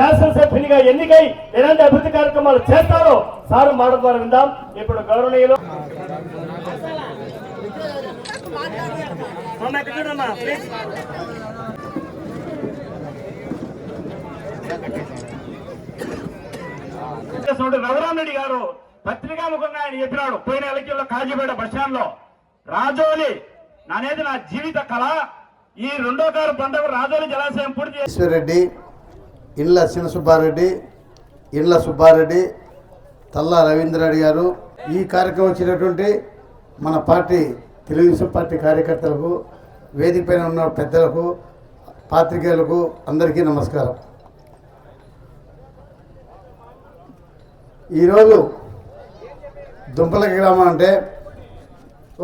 శాసనసభ్యునిగా ఎన్నికై ఎలాంటి అభివృద్ధి కార్యక్రమాలు చేస్తారో సార్ మాట ద్వారా విందాం. ఇప్పుడు గౌరవనీయులు. రఘురామరెడ్డి గారు పత్రికాముఖంగా ఆయన చెప్పినాడు. పోయిన ఎలక్యంలో కాజీపేట బస్టాండ్లో. రాజోలి నానేది నా జీవిత కళ. ఈ రెండో కారు పండుగ రాజోలి జలాశయం పూర్తి ఈశ్వరెడ్డి ఇండ్ల చిన్న సుబ్బారెడ్డి ఇండ్ల సుబ్బారెడ్డి తల్లా రవీంద్రరెడ్డి గారు. ఈ కార్యక్రమం వచ్చినటువంటి మన పార్టీ తెలుగుదేశం పార్టీ కార్యకర్తలకు వేదిక పైన ఉన్న పెద్దలకు పాత్రికేయులకు అందరికీ నమస్కారం. ఈరోజు దుంపల గ్రామం అంటే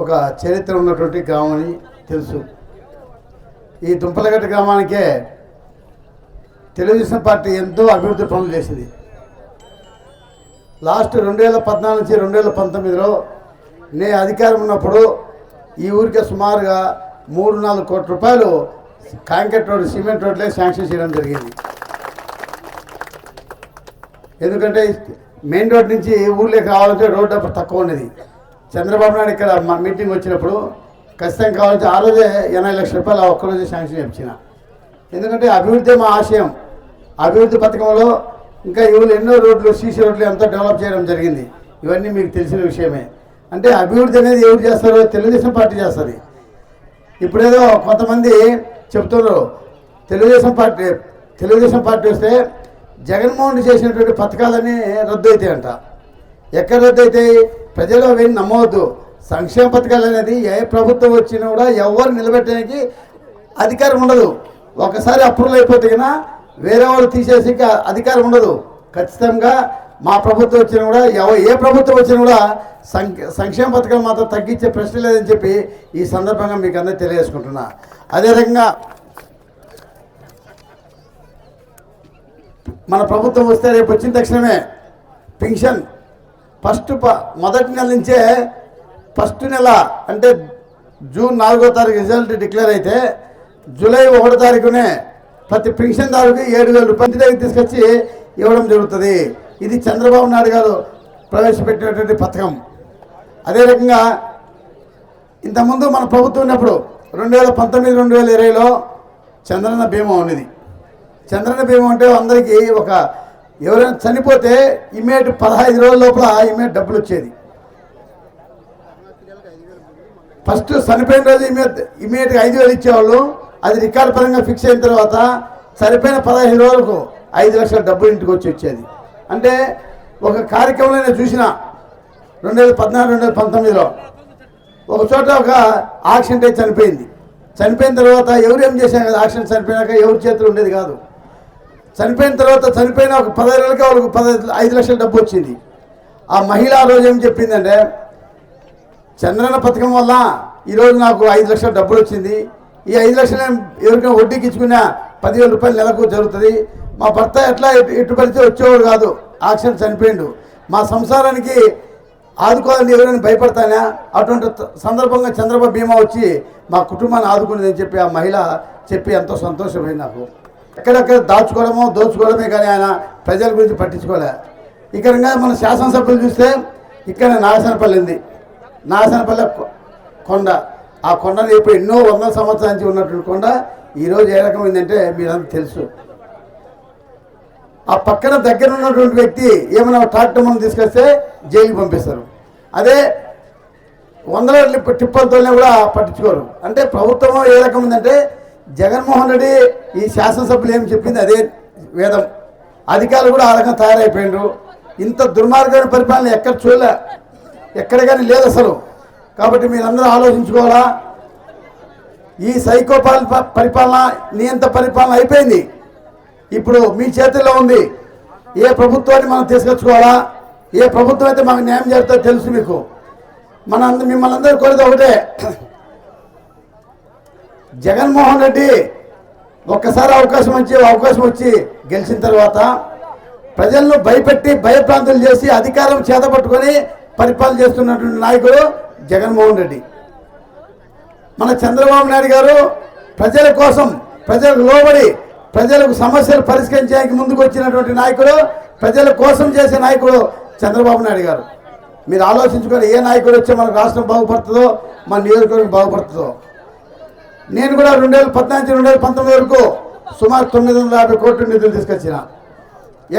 ఒక చరిత్ర ఉన్నటువంటి గ్రామం అని తెలుసు. ఈ దుంపలగట్ట గ్రామానికే తెలుగుదేశం పార్టీ ఎంతో అభివృద్ధి పనులు చేసింది. లాస్ట్ రెండు వేల పద్నాలుగు నుంచి రెండు వేల పంతొమ్మిదిలో నే అధికారం ఉన్నప్పుడు ఈ ఊరికే సుమారుగా మూడు నాలుగు కోట్ల రూపాయలు కాంక్రీట్ రోడ్డు సిమెంట్ రోడ్లే శాంక్షన్ చేయడం జరిగింది. ఎందుకంటే మెయిన్ రోడ్ నుంచి ఊర్లోకి రావాలంటే రోడ్డు అప్పుడు తక్కువ ఉన్నది చంద్రబాబు నాయుడు ఇక్కడ మా మీటింగ్ వచ్చినప్పుడు ఖచ్చితంగా కావాలంటే ఆ రోజే ఎనభై లక్షల రూపాయలు ఒక్కరోజే శాంక్షన్ ఇచ్చిన ఎందుకంటే అభివృద్ధి మా ఆశయం. అభివృద్ధి పథకంలో ఇంకా ఇవాళ ఎన్నో రోడ్లు సీసీ రోడ్లు ఎంతో డెవలప్ చేయడం జరిగింది. ఇవన్నీ మీకు తెలిసిన విషయమే. అంటే అభివృద్ధి అనేది ఎవరు చేస్తారో తెలుగుదేశం పార్టీ చేస్తుంది. ఇప్పుడేదో కొంతమంది చెప్తున్నారు తెలుగుదేశం పార్టీ తెలుగుదేశం పార్టీ వస్తే జగన్మోహన్ రెడ్డి చేసినటువంటి పథకాలన్నీ రద్దు అవుతాయంట ఎక్కడ రద్దు అవుతాయి ప్రజలు అవి నమ్మవద్దు. సంక్షేమ పథకాలు అనేది ఏ ప్రభుత్వం వచ్చినా కూడా ఎవరు నిలబెట్టడానికి అధికారం ఉండదు. ఒకసారి అప్రూవల్ అయిపోతే కన్నా వేరే వాళ్ళు తీసేసి ఇంకా అధికారం ఉండదు. ఖచ్చితంగా మా ప్రభుత్వం వచ్చినా కూడా ఎవ ఏ ప్రభుత్వం వచ్చినా కూడా సంక్షేమ పథకాలు మాత్రం తగ్గించే ప్రశ్న లేదని చెప్పి ఈ సందర్భంగా మీకు అందరూ తెలియజేసుకుంటున్నా. అదే రకంగా మన ప్రభుత్వం వస్తే రేపు వచ్చిన తక్షణమే పెన్షన్ ఫస్ట్ ప- మొదటి నెల నుంచే ఫస్ట్ నెల అంటే జూన్ నాలుగో తారీఖు రిజల్ట్ డిక్లేర్ అయితే జూలై ఒకటో తారీఖునే ప్రతి పెన్షన్దారుకి ఏడు వేల రూపాయల దగ్గర తీసుకొచ్చి ఇవ్వడం జరుగుతుంది. ఇది చంద్రబాబు నాయుడు గారు ప్రవేశపెట్టినటువంటి పథకం. అదే రకంగా ఇంతకుముందు మన ప్రభుత్వం ఉన్నప్పుడు రెండు వేల పంతొమ్మిది రెండు వేల ఇరవైలో చంద్రన్న బీమా ఉన్నది చంద్రన్న బీమా అంటే అందరికీ ఒక ఎవరైనా చనిపోతే ఇమీడియట్ పదహైదు రోజుల లోపల ఇమీడియట్ డబ్బులు వచ్చేది. ఫస్ట్ చనిపోయిన రోజు ఇమీడియట్ ఇమీడియట్గా ఐదు వేలు ఇచ్చేవాళ్ళు. అది రికార్డ్ పరంగా ఫిక్స్ అయిన తర్వాత సరిపోయిన పదహైదు రోజులకు ఐదు లక్షల డబ్బులు ఇంటికి వచ్చి వచ్చేది. అంటే ఒక కార్యక్రమంలో నేను చూసిన రెండు వేల పద్నాలుగు రెండు వేల పంతొమ్మిదిలో ఒక చోట ఒక యాక్సిడెంట్ అయితే చనిపోయింది. చనిపోయిన తర్వాత ఎవరు ఏం చేశారు కదా యాక్సిడెంట్ చనిపోయినాక ఎవరి చేతులు ఉండేది కాదు. చనిపోయిన తర్వాత చనిపోయిన ఒక పదహైదు రోజులకి వాళ్ళకి పదహైదు ఐదు లక్షల డబ్బు వచ్చింది. ఆ మహిళ ఆ రోజు ఏం చెప్పిందంటే చంద్రన్న పథకం వల్ల ఈరోజు నాకు ఐదు లక్షల డబ్బులు వచ్చింది. ఈ ఐదు లక్షలు ఎవరికైనా వడ్డీకి ఇచ్చుకున్నా పదివేల రూపాయలు నెలకు జరుగుతుంది. మా భర్త ఎట్లా ఎటు పడితే వచ్చేవాడు కాదు. ఆక్షన్ చనిపోయిండు. మా సంసారానికి ఆదుకోవాలని ఎవరైనా భయపడతానా? అటువంటి సందర్భంగా చంద్రబాబు బీమా వచ్చి మా కుటుంబాన్ని ఆదుకునేదని చెప్పి ఆ మహిళ చెప్పి ఎంతో సంతోషమైంది నాకు. ఎక్కడెక్కడ దాచుకోవడమో దోచుకోవడమే కానీ ఆయన ప్రజల గురించి పట్టించుకోలే. ఇక్కడ మన శాసనసభ్యులు చూస్తే ఇక్కడ నాగసనపల్లి ఉంది. నాగసనపల్లి కొ- కొండ. ఆ కొండలు ఇప్పుడు ఎన్నో వందల సంవత్సరాల నుంచి ఉన్నటువంటి కొండ ఈరోజు ఏ రకమైందంటే మీరంతా తెలుసు. ఆ పక్కన దగ్గర ఉన్నటువంటి వ్యక్తి ఏమైనా ట్రాక్టర్ మనం తీసుకొస్తే జైలుకి పంపిస్తారు. అదే వందల టిప్పలతోనే కూడా పట్టించుకోరు. అంటే ప్రభుత్వం ఏ రకం ఉందంటే జగన్మోహన్ రెడ్డి ఈ శాసనసభ్యులు ఏం చెప్పింది అదే వేదం. అధికారులు కూడా ఆ రకంగా తయారైపోయినారు. ఇంత దుర్మార్గమైన పరిపాలన ఎక్కడ చూడలే. ఎక్కడ కానీ లేదు అసలు. కాబట్టి మీరందరూ ఆలోచించుకోవాలా? ఈ సైకో పరిపాలన నియంత పరిపాలన అయిపోయింది. ఇప్పుడు మీ చేతుల్లో ఉంది. ఏ ప్రభుత్వాన్ని మనం తీసుకొచ్చుకోవాలా? ఏ ప్రభుత్వం అయితే మాకు న్యాయం చేస్తుందో తెలుసు మీకు. మన మిమ్మల్ని అందరూ కోరేది ఒకటే. జగన్మోహన్ రెడ్డి ఒక్కసారి అవకాశం వచ్చి అవకాశం వచ్చి గెలిచిన తర్వాత ప్రజలను భయపెట్టి భయప్రాంతులు చేసి అధికారం చేతపట్టుకొని పరిపాలన చేస్తున్నటువంటి నాయకుడు జగన్మోహన్ రెడ్డి. మన చంద్రబాబు నాయుడు గారు ప్రజల కోసం ప్రజలకు లోబడి ప్రజలకు సమస్యలు పరిష్కరించడానికి ముందుకు వచ్చినటువంటి నాయకుడు ప్రజల కోసం చేసే నాయకుడు చంద్రబాబు నాయుడు గారు. మీరు ఆలోచించుకొని ఏ నాయకుడు వచ్చే మన రాష్ట్రం బాగుపడుతుందో మన నియోజకవర్గం బాగుపడుతుందో. నేను కూడా రెండు వేల పద్నాలుగు రెండు వేల పంతొమ్మిది వరకు సుమారు తొమ్మిది వందల యాభై కోట్ల నిధులు తీసుకొచ్చిన.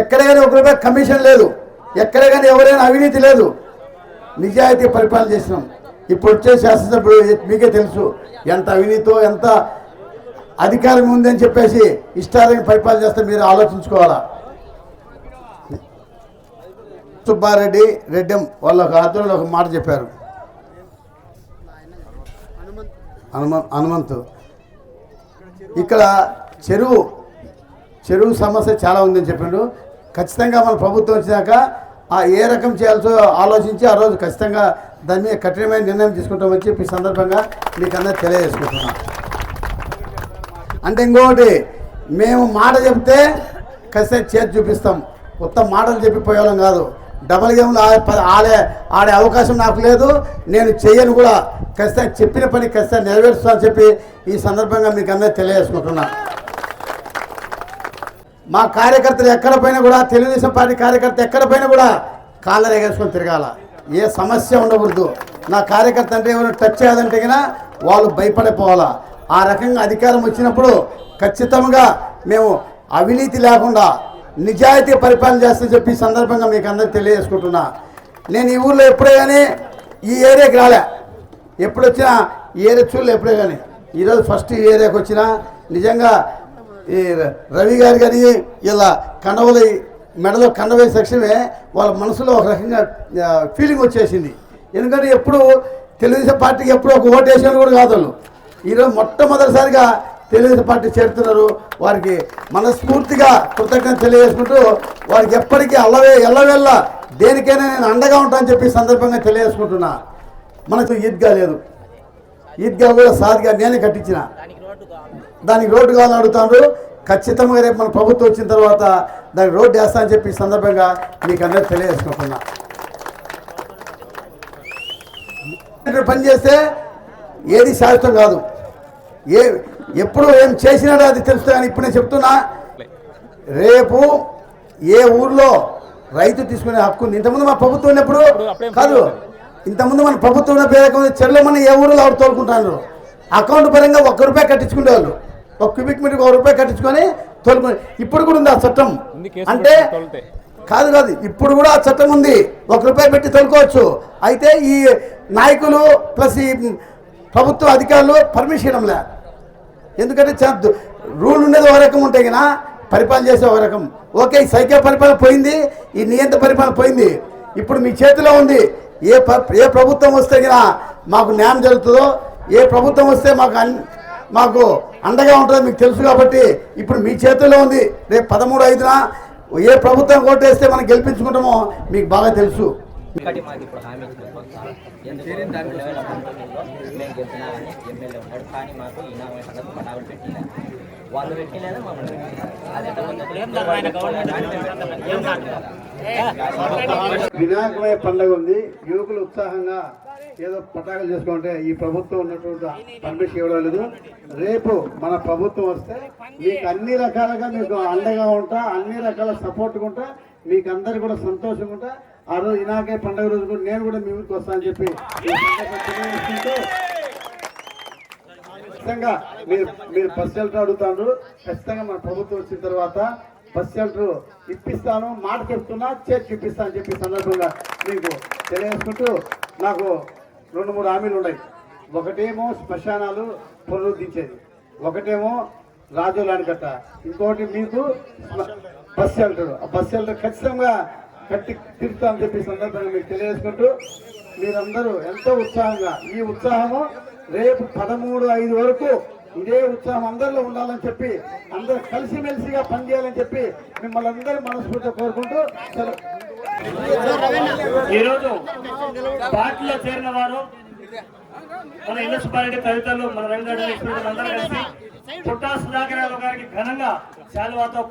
ఎక్కడ కానీ ఒక రూపాయి కమిషన్ లేదు. ఎక్కడ కానీ ఎవరైనా అవినీతి లేదు. నిజాయితీ పరిపాలన చేసినాం. ఇప్పుడు వచ్చే శాసనసభ్యుడు మీకే తెలుసు. ఎంత అవినీతో ఎంత అధికారం ఉందని చెప్పేసి ఇష్టాలని పరిపాలన చేస్తే మీరు ఆలోచించుకోవాలా? సుబ్బారెడ్డి రెడ్డెం వాళ్ళ ఒక ఆధ్వర్యంలో ఒక మాట చెప్పారు. హనుమంతు. ఇక్కడ చెరువు చెరువు సమస్య చాలా ఉందని చెప్పిండు. ఖచ్చితంగా మన ప్రభుత్వం వచ్చినాక ఆ ఏ రకం చేయాల్సో ఆలోచించి ఆ రోజు ఖచ్చితంగా దాని మీద కఠినమైన నిర్ణయం తీసుకుంటామని చెప్పి ఈ సందర్భంగా మీకు అందరూ తెలియజేసుకుంటున్నాం. అంటే ఇంకొకటి మేము మాట చెప్తే ఖచ్చితంగా చేతి చూపిస్తాం. కొత్త మాటలు చెప్పిపోయేవాళ్ళం కాదు. డబల్ గేమ్లు ఆడే ఆడే అవకాశం నాకు లేదు. నేను చెయ్యను కూడా. ఖచ్చితంగా చెప్పిన పని ఖచ్చితంగా నెరవేరుస్తానని చెప్పి ఈ సందర్భంగా మీకు అందరూ తెలియజేసుకుంటున్నా. మా కార్యకర్తలు ఎక్కడ పోయినా కూడా తెలుగుదేశం పార్టీ కార్యకర్త ఎక్కడ పోయినా కూడా కాళ్ళ ఎగేసుకొని తిరగాల. ఏ సమస్య ఉండకూడదు. నా కార్యకర్త అంటే ఎవరైనా టచ్ చేయాలంటే కన్నా వాళ్ళు భయపడిపోవాలా. ఆ రకంగా అధికారం వచ్చినప్పుడు ఖచ్చితంగా మేము అవినీతి లేకుండా నిజాయితీ పరిపాలన చేస్తూ చెప్పి సందర్భంగా మీకు అందరికి తెలియజేసుకుంటున్నా. నేను ఈ ఊర్లో ఎప్పుడే కానీ ఈ ఏరియాకి రాలే. ఎప్పుడు వచ్చినా ఈ ఏరియా చూడలే ఎప్పుడే కానీ ఈరోజు ఫస్ట్ ఈ ఏరియాకి వచ్చినా నిజంగా ఈ రవి గారు కానీ ఇలా కండవలు మెడలో కండ వేసే తక్షణమే వాళ్ళ మనసులో ఒక రకంగా ఫీలింగ్ వచ్చేసింది. ఎందుకంటే ఎప్పుడు తెలుగుదేశం పార్టీకి ఎప్పుడు ఒక ఓటు వేసేవాళ్ళు కూడా కాదు వాళ్ళు. ఈరోజు మొట్టమొదటిసారిగా తెలుగుదేశం పార్టీ చేరుతున్నారు. వారికి మనస్ఫూర్తిగా కృతజ్ఞత తెలియజేసుకుంటూ వారికి ఎప్పటికీ అల్లవే ఎల్లవేళ్ళ దేనికైనా నేను అండగా ఉంటానని చెప్పి సందర్భంగా తెలియజేసుకుంటున్నా. మనకు ఈద్గా లేదు. ఈద్గా కూడా సాదిగా నేనే కట్టించిన. దానికి రోడ్డు కావాలని అడుగుతాను. ఖచ్చితంగా రేపు మన ప్రభుత్వం వచ్చిన తర్వాత దానికి రోడ్డు వేస్తా అని చెప్పి సందర్భంగా మీకు అందరూ తెలియజేసుకుంటున్నా పని చేస్తే ఏది శాశ్వతం కాదు. ఏ ఎప్పుడు ఏం చేసినాడో అది తెలుస్తుంది కానీ ఇప్పుడు నేను చెప్తున్నా రేపు ఏ ఊర్లో రైతు తీసుకునే హక్కు ఉంది. ఇంతకుముందు మన ప్రభుత్వం ఉన్నప్పుడు కాదు ఇంతకుముందు మన ప్రభుత్వం ఉన్న పేరు చెల్లెమని ఏ ఊరిలో ఆవిడ తోలుకుంటారు అకౌంట్ పరంగా ఒక్క రూపాయి కట్టించుకునేవాళ్ళు. ఒక క్యూబిక్ మీటర్ ఒక రూపాయి కట్టించుకొని తోలుకునే ఇప్పుడు కూడా ఉంది ఆ చట్టం. అంటే. కాదు కాదు. ఇప్పుడు కూడా ఆ చట్టం ఉంది. ఒక రూపాయి పెట్టి తోలుకోవచ్చు. అయితే ఈ నాయకులు ప్లస్ ఈ ప్రభుత్వ అధికారులు పర్మిషన్ ఇవ్వలే ఎందుకంటే చాలా దు- రూల్ ఉండేది ఒక రకం ఉంటే కదా. పరిపాలన చేసే ఒక రకం. ఓకే ఈ సైకిల్ పరిపాలన పోయింది. ఈ నియంత్ర పరిపాలన పోయింది. ఇప్పుడు మీ చేతిలో ఉంది. ఏ ఏ ప్రభుత్వం వస్తే కదా మాకు న్యాయం జరుగుతుందో ఏ ప్రభుత్వం వస్తే మాకు అన్- మాకు అండగా ఉంటుంది మీకు తెలుసు కాబట్టి ఇప్పుడు మీ చేతుల్లో ఉంది. రేపు పదమూడు ఐదున ఏ ప్రభుత్వం ఓటేస్తే మనం గెలిపించుకుంటామో మీకు బాగా తెలుసు. ఒకటి మాకు ఇప్పుడు హామీ ఇచ్చిన ఎందుకు? మేము గెలిచినామని ఎమ్మెల్యే ఉన్నాడు. కానీ మాకు ఈ పెట్టిన. వాళ్ళు మమ్మల్ని వినాయకమయ పండుగ ఉంది. యువకులు ఉత్సాహంగా ఏదో పటాకులు చేసుకుంటే ఈ ప్రభుత్వం ఉన్నటువంటి పర్మిషన్ ఇవ్వడం లేదు. రేపు మన ప్రభుత్వం వస్తే మీకు అన్ని రకాలుగా మీకు అండగా ఉంటా అన్ని రకాల సపోర్ట్ ఉంటా మీకు అందరు కూడా సంతోషంగా ఉంటా. ఆ రోజు వినాయకమయ పండుగ రోజు కూడా నేను కూడా మీ ఊరికి వస్తానని చెప్పి ఖచ్చితంగా మీరు మీరు బస్ షెల్టర్ అడుగుతారు ఖచ్చితంగా మన ప్రభుత్వం వచ్చిన తర్వాత బస్ షెల్టర్ ఇప్పిస్తాను. మాట చెప్తున్నా చేతి చూపిస్తాను అని చెప్పి సందర్భంగా మీకు తెలియజేసుకుంటూ నాకు రెండు మూడు హామీలు ఉన్నాయి. ఒకటేమో శ్మశానాలు పునరుద్ధరించేది ఒకటేమో రాజోలాని కట్ట ఇంకోటి మీకు బస్ షెల్టర్. ఆ బస్ షెల్టర్ ఖచ్చితంగా కట్టి తీరుస్తామని చెప్పి సందర్భంగా మీకు తెలియజేసుకుంటూ మీరందరూ ఎంతో ఉత్సాహంగా ఈ ఉత్సాహము రేపు పదమూడు ఐదు వరకు ఇదే ఉత్సాహం అందరిలో ఉండాలని చెప్పి అందరూ కలిసిమెలిసిగా పనిచేయాలని చెప్పి మిమ్మల్ని అందరూ మనస్ఫూర్తిగా కోరుకుంటూ ఈరోజు పార్టీలో చేరిన వారు మన ఇల్లు సుబ్బారెడ్డి తదితరులు మన రంగారెడ్డి అందరూ కలిసి పుట్టా సుధాకర్ గారికి ఘనంగా శాలువాతో